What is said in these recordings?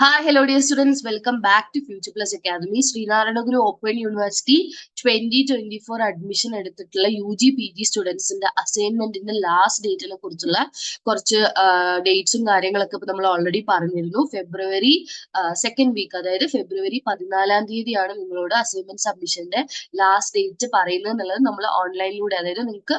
Hi, dear students welcome back to Future Plus Academy Sreenarayana Sreenarayanaguru open university twenty twenty four admission എടുത്തിട്ടുള്ള U G P G സ്റ്റുഡൻസിന്റെ അസൈൻമെന്റിന്റെ last ഡേറ്റിനെ കുറിച്ചുള്ള കുറച്ച് ഡേറ്റ്സും കാര്യങ്ങളൊക്കെ ഇപ്പൊ നമ്മൾ ഓൾറെഡി പറഞ്ഞിരുന്നു. ഫെബ്രുവരി സെക്കൻഡ് വീക്ക് അതായത് ഫെബ്രുവരി പതിനാലാം തീയതിയാണ് നിങ്ങളോട് അസൈൻമെന്റ് സബ്മിഷന്റെ ലാസ്റ്റ് ഡേറ്റ് പറയുന്നത് എന്നുള്ളത് നമ്മൾ ഓൺലൈനിലൂടെ അതായത് നിങ്ങൾക്ക്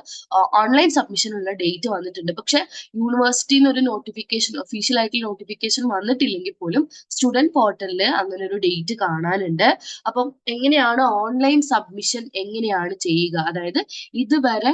ഓൺലൈൻ സബ്മിഷനുള്ള ഡേറ്റ് വന്നിട്ടുണ്ട്. പക്ഷെ യൂണിവേഴ്സിറ്റിന്ന് ഒരു നോട്ടിഫിക്കേഷൻ ഒഫീഷ്യൽ ആയിട്ടുള്ള നോട്ടിഫിക്കേഷൻ വന്നിട്ടില്ലെങ്കിൽ പോലും സ്റ്റുഡന്റ് പോർട്ടലിൽ അങ്ങനെ ഒരു ഡേറ്റ് കാണാനുണ്ട്. അപ്പം എങ്ങനെയാണ് ഓൺലൈൻ സബ്മിഷൻ എങ്ങനെയാണ് ചെയ്യുക? അതായത് ഇതുവരെ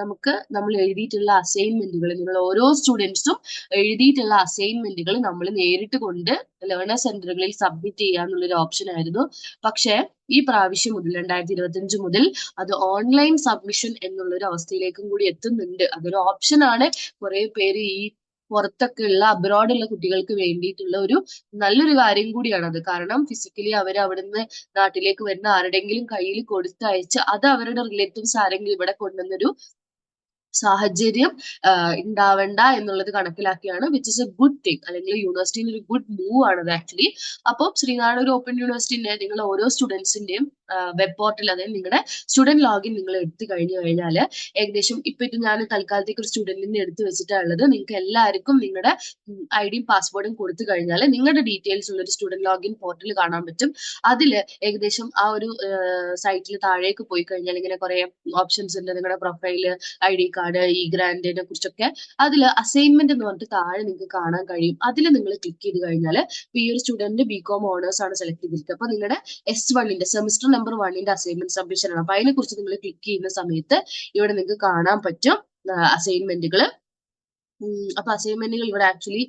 നമുക്ക് നമ്മൾ എഴുതിയിട്ടുള്ള അസൈൻമെന്റുകൾ നിങ്ങൾ ഓരോ സ്റ്റുഡൻസും എഴുതിയിട്ടുള്ള അസൈൻമെന്റുകൾ നമ്മൾ നേരിട്ട് കൊണ്ട് ലേണർ സെന്ററുകളിൽ സബ്മിറ്റ് ചെയ്യാന്നുള്ളൊരു ഓപ്ഷൻ ആയിരുന്നു. പക്ഷേ ഈ പ്രാവശ്യം മുതൽ രണ്ടായിരത്തി ഇരുപത്തി അഞ്ച് മുതൽ അത് ഓൺലൈൻ സബ്മിഷൻ എന്നുള്ളൊരു അവസ്ഥയിലേക്കും കൂടി എത്തുന്നുണ്ട്. അതൊരു ഓപ്ഷനാണ് കുറെ പേര് ഈ പുറത്തൊക്കെ ഉള്ള അബ്രോഡുള്ള കുട്ടികൾക്ക് വേണ്ടിയിട്ടുള്ള ഒരു നല്ലൊരു കാര്യം കൂടിയാണ് അത്. കാരണം ഫിസിക്കലി അവർ അവിടുന്ന് നാട്ടിലേക്ക് വരുന്ന ആരുടെങ്കിലും കയ്യിൽ കൊടുത്തയച്ച് അത് അവരുടെ റിലേറ്റീവ്സ് ആരെങ്കിലും ഇവിടെ കൊണ്ടുവന്നൊരു സാഹചര്യം ഉണ്ടാവണ്ട എന്നുള്ളത് കണക്കിലാക്കിയാണ് which is a good thing അല്ലെങ്കിൽ യൂണിവേഴ്സിറ്റിയിൽ ഒരു ഗുഡ് മൂവ് ആണ് ആക്ച്വലി അപ്പോൾ ശ്രീനാരായണ ഒരു ഓപ്പൺ യൂണിവേഴ്സിറ്റിന്റെ നിങ്ങൾ ഓരോ സ്റ്റുഡൻസിന്റെയും വെബ് പോർട്ടൽ അതായത് നിങ്ങളുടെ സ്റ്റുഡന്റ് ലോഗിൻ നിങ്ങൾ എടുത്തു കഴിഞ്ഞു കഴിഞ്ഞാൽ ഏകദേശം ഇപ്പൊ ഇത് ഞാൻ തൽക്കാലത്തേക്ക് ഒരു സ്റ്റുഡന്റിനെ എടുത്ത് വെച്ചിട്ടുള്ളത് നിങ്ങൾക്ക് എല്ലാവർക്കും നിങ്ങളുടെ ഐ ഡിയും പാസ്വേഡും കൊടുത്തു കഴിഞ്ഞാൽ നിങ്ങളുടെ ഡീറ്റെയിൽസ് ഉള്ള ഒരു സ്റ്റുഡന്റ് ലോഗിൻ പോർട്ടൽ കാണാൻ പറ്റും. അതിൽ ഏകദേശം ആ ഒരു സൈറ്റിൽ താഴേക്ക് പോയി കഴിഞ്ഞാൽ ഇങ്ങനെ കുറെ ഓപ്ഷൻസ് ഉണ്ട്. നിങ്ങളുടെ പ്രൊഫൈൽ ഐ ഡി കാർഡ് ഈ ഗ്രാൻഡിനെ കുറിച്ചൊക്കെ അതിൽ അസൈൻമെന്റ് എന്ന് പറഞ്ഞിട്ട് താഴെ നിങ്ങൾക്ക് കാണാൻ കഴിയും. അതിൽ നിങ്ങൾ ക്ലിക്ക് ചെയ്ത് കഴിഞ്ഞാൽ ഈ ഒരു സ്റ്റുഡന്റ് ബികോം ഓണേഴ്സ് ആണ് സെലക്ട് ചെയ്തിരിക്കുന്നത് അപ്പൊ നിങ്ങളുടെ എസ് വണ്ണിന്റെ സെമിസ്റ്റർ നമ്പർ വണ്ണിന്റെ അസൈൻമെന്റ് സബ്മിഷൻ ആണ്. അപ്പൊ അതിനെ കുറിച്ച് നിങ്ങൾ ക്ലിക്ക് ചെയ്യുന്ന സമയത്ത് ഇവിടെ നിങ്ങൾക്ക് കാണാൻ പറ്റും അസൈൻമെന്റുകൾ അപ്പൊ അസൈൻമെന്റുകൾ ഇവിടെ ആക്ച്വലി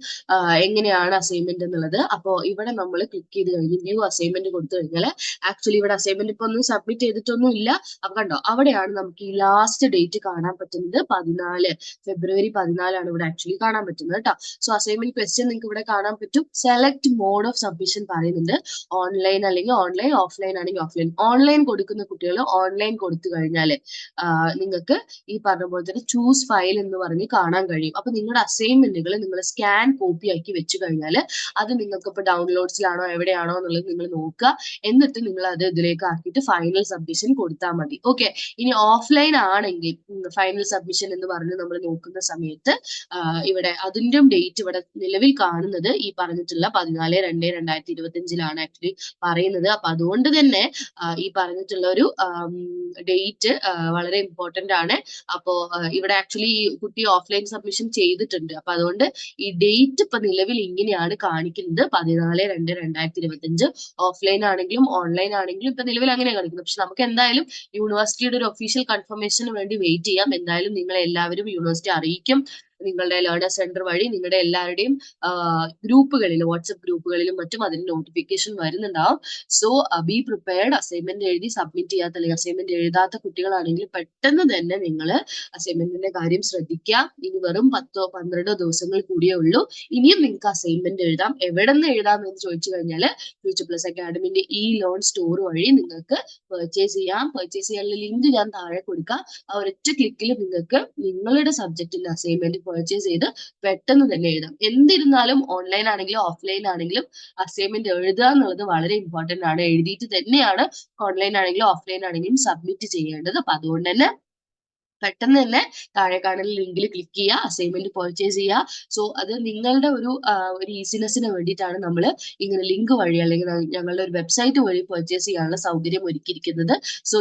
എങ്ങനെയാണ് അസൈൻമെന്റ് എന്നുള്ളത്. അപ്പോ ഇവിടെ നമ്മൾ ക്ലിക്ക് ചെയ്ത് കഴിഞ്ഞ് ന്യൂ അസൈൻമെന്റ് കൊടുത്തു കഴിഞ്ഞാൽ ആക്ച്വലി ഇവിടെ അസൈൻമെന്റ് ഇപ്പൊ ഒന്നും സബ്മിറ്റ് ചെയ്തിട്ടൊന്നും ഇല്ല. അപ്പൊ കണ്ടോ അവിടെയാണ് നമുക്ക് ഈ ലാസ്റ്റ് ഡേറ്റ് കാണാൻ പറ്റുന്നത്. പതിനാല് ഫെബ്രുവരി പതിനാലാണ് ഇവിടെ ആക്ച്വലി കാണാൻ പറ്റുന്നത് കേട്ടോ സോ അസൈൻമെന്റ് ക്വസ്റ്റ്യൻ നിങ്ങൾക്ക് ഇവിടെ കാണാൻ പറ്റും. സെലക്ട് മോഡ് ഓഫ് സബ്മിഷൻ പറയുന്നുണ്ട്. ഓൺലൈൻ അല്ലെങ്കിൽ ഓൺലൈൻ ഓഫ്ലൈൻ ആണെങ്കിൽ ഓഫ്ലൈൻ ഓൺലൈൻ കൊടുക്കുന്ന കുട്ടികൾ ഓൺലൈൻ കൊടുത്തു കഴിഞ്ഞാൽ നിങ്ങൾക്ക് ഈ പറഞ്ഞ പോലെ തന്നെ ചൂസ് ഫയൽ എന്ന് പറഞ്ഞ് കാണാൻ കഴിയും. അപ്പൊ നിങ്ങളുടെ അസൈൻമെന്റുകൾ നിങ്ങൾ സ്കാൻ കോപ്പി ആക്കി വെച്ച് കഴിഞ്ഞാൽ അത് നിങ്ങൾക്ക് ഇപ്പൊ ഡൗൺലോഡ്സിലാണോ എവിടെയാണോ എന്നുള്ളത് നിങ്ങൾ നോക്കുക. എന്നിട്ട് നിങ്ങൾ അത് ഇതിലേക്ക് ആക്കിയിട്ട് ഫൈനൽ സബ്മിഷൻ കൊടുത്താൽ മതി. ഓക്കെ ഇനി ഓഫ്ലൈൻ ആണെങ്കിൽ ഫൈനൽ സബ്മിഷൻ എന്ന് പറഞ്ഞ് നമ്മൾ നോക്കുന്ന സമയത്ത് ഇവിടെ അതിന്റെ ഡേറ്റ് ഇവിടെ നിലവിൽ കാണുന്നത് ഈ പറഞ്ഞിട്ടുള്ള പതിനാല് രണ്ട് രണ്ടായിരത്തി ഇരുപത്തി അഞ്ചിലാണ് ആക്ച്വലി പറയുന്നത്. അപ്പൊ അതുകൊണ്ട് തന്നെ ഈ പറഞ്ഞിട്ടുള്ള ഒരു ഡേറ്റ് വളരെ ഇമ്പോർട്ടന്റ് ആണ്. അപ്പോ ഇവിടെ ആക്ച്വലി ഈ കുട്ടി ഓഫ്ലൈൻ സബ്മിഷൻ ചെയ്തിട്ടുണ്ട്. അപ്പൊ അതുകൊണ്ട് ഈ ഡേറ്റ് ഇപ്പൊ നിലവിൽ ഇങ്ങനെയാണ് കാണിക്കുന്നത്. പതിനാല് രണ്ട് രണ്ടായിരത്തി ഇരുപത്തി അഞ്ച് ഓഫ്ലൈൻ ആണെങ്കിലും ഓൺലൈൻ ആണെങ്കിലും ഇപ്പൊ നിലവിൽ അങ്ങനെ കാണിക്കുന്നത്. പക്ഷെ നമുക്ക് എന്തായാലും യൂണിവേഴ്സിറ്റിയുടെ ഒരു ഒഫീഷ്യൽ കൺഫർമേഷന് വേണ്ടി വെയിറ്റ് ചെയ്യാം. എന്തായാലും നിങ്ങൾ എല്ലാവരും യൂണിവേഴ്സിറ്റി അറിയിക്കും. നിങ്ങളുടെ ലേണർ സെന്റർ വഴി നിങ്ങളുടെ എല്ലാവരുടെയും ഗ്രൂപ്പുകളിൽ വാട്സപ്പ് ഗ്രൂപ്പുകളിലും മറ്റും അതിന് നോട്ടിഫിക്കേഷൻ വരുന്നുണ്ടാവും. സോ ബി പ്രിപ്പയർഡ് അസൈൻമെന്റ് എഴുതി സബ്മിറ്റ് ചെയ്യാത്ത അല്ലെങ്കിൽ അസൈൻമെന്റ് എഴുതാത്ത കുട്ടികളാണെങ്കിൽ പെട്ടെന്ന് തന്നെ നിങ്ങൾ അസൈൻമെന്റിന്റെ കാര്യം ശ്രദ്ധിക്കുക. ഇനി വെറും പത്തോ പന്ത്രണ്ടോ ദിവസങ്ങൾ കൂടിയേ ഉള്ളൂ. ഇനിയും നിങ്ങൾക്ക് അസൈൻമെന്റ് എഴുതാം. എവിടെ നിന്ന് എഴുതാം എന്ന് ചോദിച്ചു കഴിഞ്ഞാൽ ഫ്യൂച്ചർ പ്ലസ് അക്കാഡമിന്റെ ഈ ലോൺ സ്റ്റോർ വഴി നിങ്ങൾക്ക് പെർച്ചേസ് ചെയ്യാം. പെർച്ചേസ് ചെയ്യാനുള്ള ലിങ്ക് ഞാൻ താഴെ കൊടുക്കാം. ആ ഒരൊറ്റ ക്ലിക്കിൽ നിങ്ങൾക്ക് നിങ്ങളുടെ സബ്ജക്റ്റിന്റെ അസൈൻമെന്റ് പർച്ചേസ് ചെയ്ത് പെട്ടെന്ന് തന്നെ എഴുതാം. എന്തിരുന്നാലും ഓൺലൈൻ ആണെങ്കിലും ഓഫ്ലൈൻ ആണെങ്കിലും അസൈൻമെന്റ് എഴുതുക എന്നുള്ളത് വളരെ ഇമ്പോർട്ടന്റ് ആണ്. എഴുതിയിട്ട് തന്നെയാണ് ഓൺലൈൻ ആണെങ്കിലും ഓഫ്ലൈൻ ആണെങ്കിലും സബ്മിറ്റ് ചെയ്യേണ്ടത്. അപ്പൊ അതുകൊണ്ട് തന്നെ പെട്ടെന്ന് തന്നെ താഴെ കാണുന്ന ലിങ്കിൽ ക്ലിക്ക് ചെയ്യുക അസൈൻമെന്റ് പർച്ചേസ് ചെയ്യുക. സോ അത് നിങ്ങളുടെ ഒരു ഒരു ഈസിനെസ്സിന് വേണ്ടിയിട്ടാണ് നമ്മൾ ഇങ്ങനെ ലിങ്ക് വഴി അല്ലെങ്കിൽ ഞങ്ങളുടെ ഒരു വെബ്സൈറ്റ് വഴി പർച്ചേസ് ചെയ്യാനുള്ള സൗകര്യം ഒരുക്കിയിരിക്കുന്നത്. സോ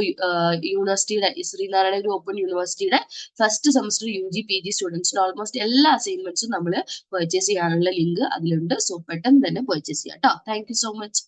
യൂണിവേഴ്സിറ്റിയുടെ ശ്രീനാരായണ ഗുരു ഓപ്പൺ യൂണിവേഴ്സിറ്റിയുടെ first semester U G P G സ്റ്റുഡൻസിന് ഓൾമോസ്റ്റ് എല്ലാ അസൈൻമെന്റ്സും നമ്മൾ പർച്ചേസ് ചെയ്യാനുള്ള ലിങ്ക് അതിലുണ്ട്. സോ പെട്ടെന്ന് തന്നെ പർച്ചേസ് ചെയ്യാം കേട്ടോ താങ്ക് യു സോ മച്ച്